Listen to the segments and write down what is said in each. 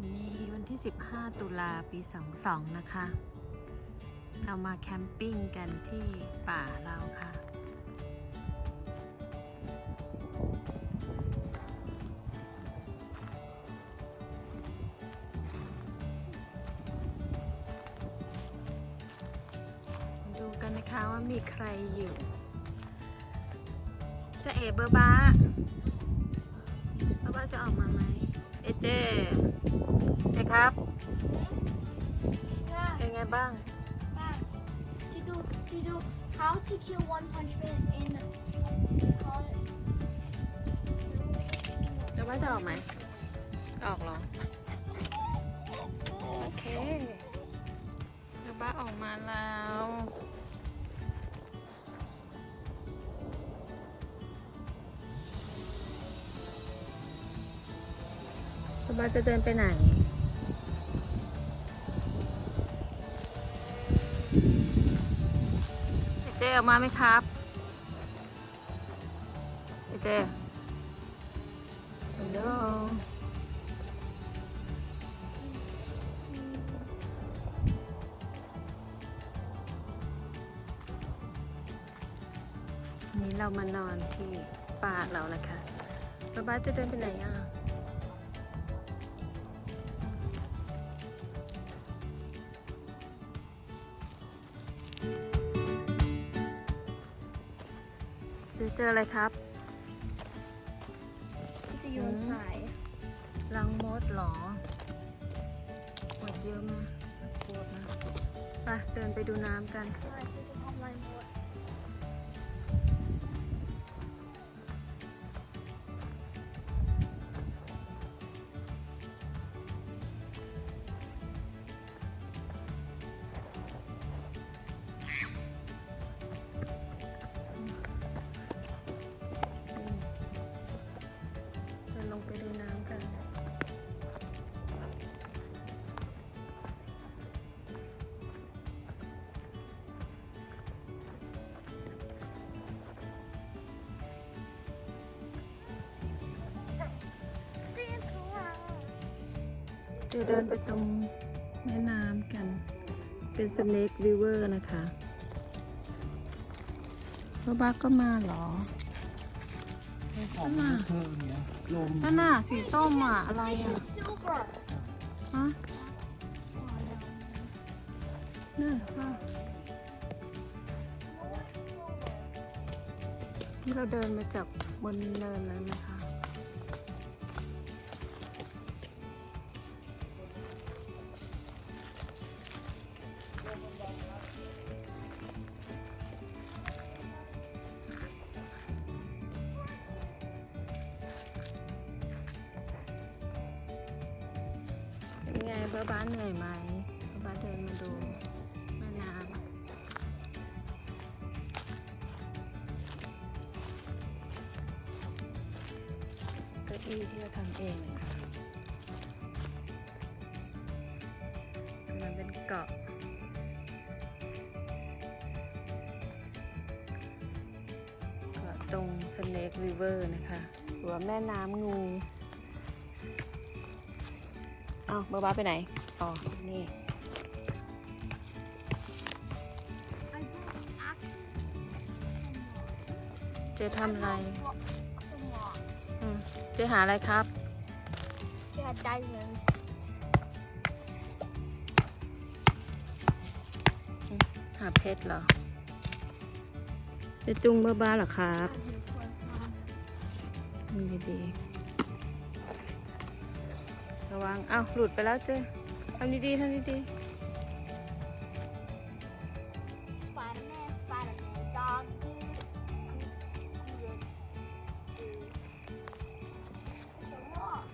วันนี้วันที่ 15 ตุลาปี 22 นะคะ เรามาแคมปิ้งกันที่ป่าเราค่ะ ดูกันนะคะว่ามีใครอยู่จะเอเบอร์บ้าเบอร์บ้าจะออกมาไหม เอเจเจครับ เป็นไงบ้าง to do to do how to kill one punch man in call it เบอร์บ้าจะออกไหม ออกเหรอ โอเคเบอร์บ้าออกมาแล้ว เบอร์บ้าจะเดินไปไหนเอเจออกมาไหมครับเอเจฮัลโหลวันนี้เรามานอนที่ป่าเรานะคะป้าบ้าจะเดินไปไหนอะ อเจออะไรครับจะโยนสายรังมดเหรอหมดเยอะมากกลัวมากไปเดินไปดูน้ำกันว่าจะทำลายหมด จะเดินไปตรงแม่น้ำกัน เป็น Snake River นะคะพ่อบ้าก็มาเหรอของเธอเนี่ยลมนั่นน่ะสีส้มอะ อะไรอะ silver ฮะนี่ป่ะที่เราเดินมาจากบนเนินนั้นนะคะ เป็นไงเบอบ้านเหนื่อยไหมเบอร์บ้านเดินมาดูแม่น้ำเก้าอี้ที่เราทำเองนะคะมันเป็นเกาะเกาะตรง Snake River นะคะ หรือว่าแม่น้ำงู เอาเบอร์บ้าไปไหน อ๋อ นี่ I do actually เจทำอะไร some rocks อืม เจหาอะไรครับ she had diamonds หาเพชรเหรอ จะจุงเบอร์บ้าเหรอครับทำดีๆ ระวังเอ้าหลุดไปแล้วเจทำดีๆทำดี Spider-Man Spider-Man dog dude It's a rock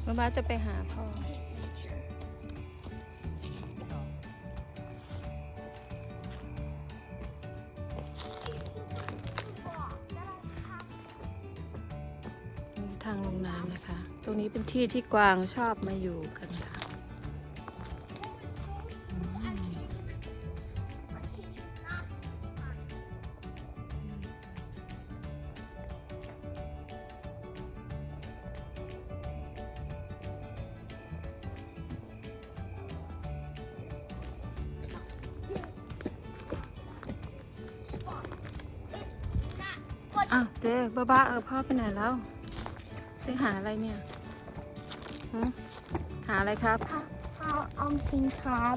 ๆเบอร์บ้าจะไปหาพ่อำนะคะ ตรงนี้เป็นที่ที่กวางชอบมาอยู่กันค่ะอ้าวเจ๊บ้าๆเออพ่อไปไหนแล้ว เจ๊หาอะไรเนี่ยหืมหาอะไรครับเอาเอาหินครับ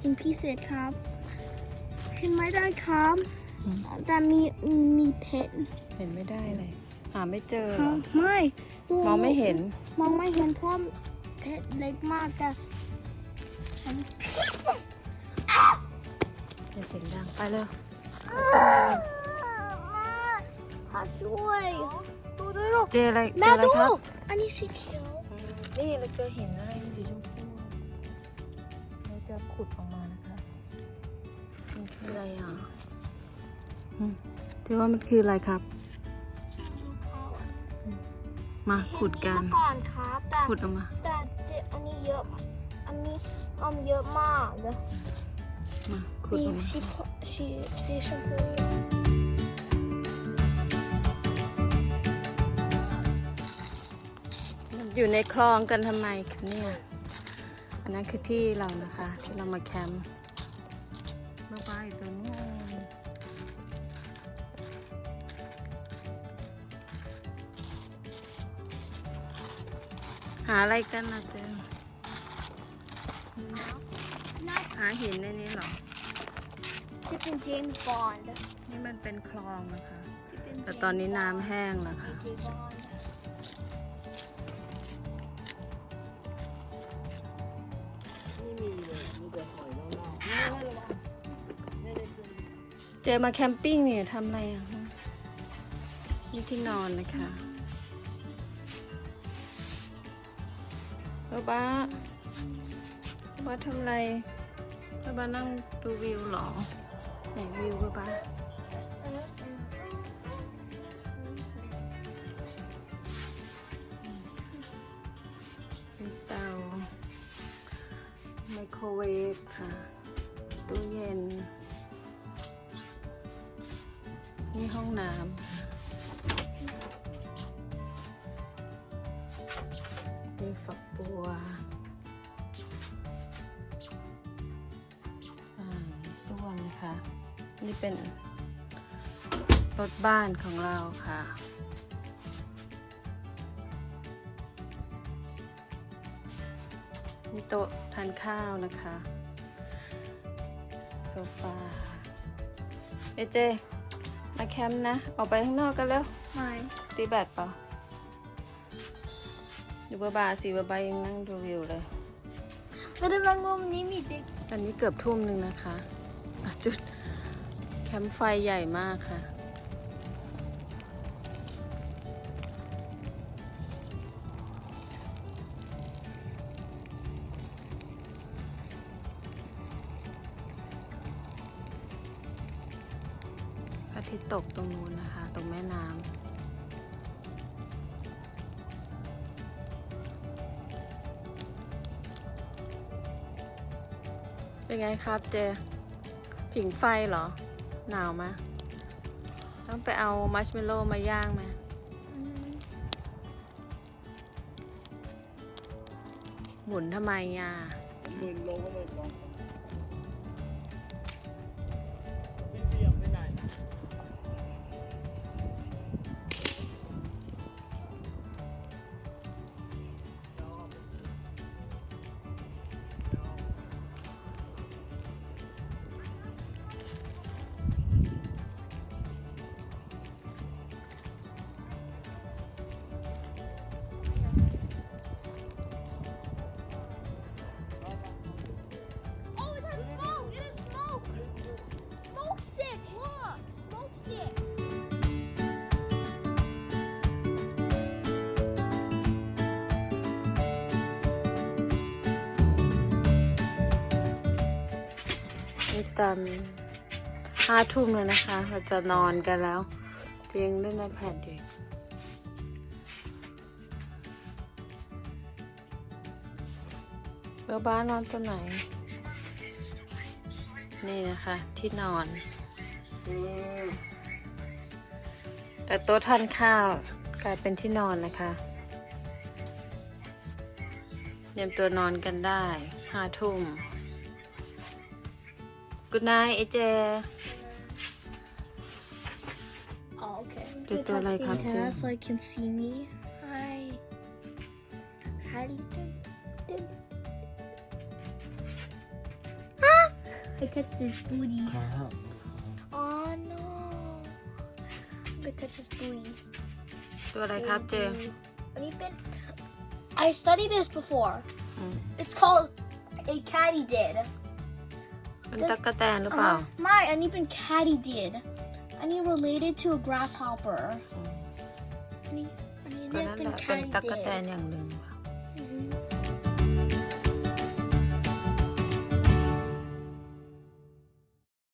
หินพิเศษครับขึ้นไม่ได้ครับอืมแต่มีมีเพชรเห็นไม่ได้เลย หาไม่เจอคเหรรัอบไม่ดูมองไม่เห็น มองไม่เห็นเพราะเพชรเล็กมากแต่มันพิเศษอย่าเสียงดังไปเลยพาช่วย ดูดูดูเจอะไรเจแม่อะไรดู ครับ อันนี้สีเขียว นี่เราเจอหินอะไรสีชมพูเราจะขุดออกมานะคะมันคืออะไรอะอืมเจว่ามันคืออะไรครับดูเขามาขุดกัน เห็เมื่อก่อนครับแต่ขุดออกมา แต่เจอันนี้เยอะมากอันนี้อมเยอะมากเลยมาขุดมีออกมา สีพสีสีชมพู อยู่ในคลองกันทำไมคะเนี่ยอันนั้นคือที่เรานะคะ ที่เรามาแคมป์บ้าบ้าอยู่ตรงนู้นหาอะไรกันนะเจอหาหินในนี้เหรอ ที่เป็นเจมส์บอนด์นี่มันเป็นคลองนะคะที่เป็นแต่ตอนนี้น้ำแห้งแล้วค่ะเจ เจอมาแคมปิ้งเนี่ยทำอะไรอะฮะนี่ที่นอนนะคะบ้าบ้าบ้าทำอะไรบ้าบ้านั่งดูวิวเหรอ ไหนวิวบ้าบ้าเป็นเตาไมโครเวฟค่ะ มีฝักบัวอ่ามีส้วมนะคะนี่เป็นรถบ้านของเราค่ะมีโต๊ะทานข้าวนะคะโซฟาเอเจ มาแคมป์นะ ออกไปข้างนอกกันแล้ว ไม่ตีแบตเปล่า ดูบาบาสิบาบายังนั่งดูวิวเลยไม่ได้บางมุมนี้มีเด็กตอนนี้เกือบทุ่มหนึ่งนะคะอะจุดแคมป์ไฟใหญ่มากค่ะ พระอาทิตย์ตกตรงนู้นนะคะ ตรงแม่น้ำ เป็นไงครับเจ ผิงไฟเหรอ หนาวไหมต้องไปเอามัชเมลโล่มาย่างไหมหมุนทำไมอะ หมึนลก็เลยลอง นี่ตอนห้าทุ่มเลยนะคะ เราจะนอนกันแล้ว เตียงเล่นไอแพดอยู่บ้าบ้านนอนตัวไหน นี่นะคะ ที่นอนอแต่โต๊ะทานข้าวกลายเป็นที่นอนนะคะเตรียมตัวนอนกันได้ห้าทุ่ม Good night ไอเจ oh okay เจอตัวอะไรครับเจอ so I can see me. Hi. How do you do? Ah! I touched his booty. ครับ Oh no. I'm gonna touch his booty. ตัวอะไรครับเจอ Let me pin. I studied this before. อืม It's called a katydid. เ ป็นตั๊กแตนหรือเปล่า Uh, my, and even katydid. And he related to a grasshopper. อืม And he, and he ก็นั่นแหละ lived in เป็นตั๊กแตน katydid. อย่างหนึ่งค่ะ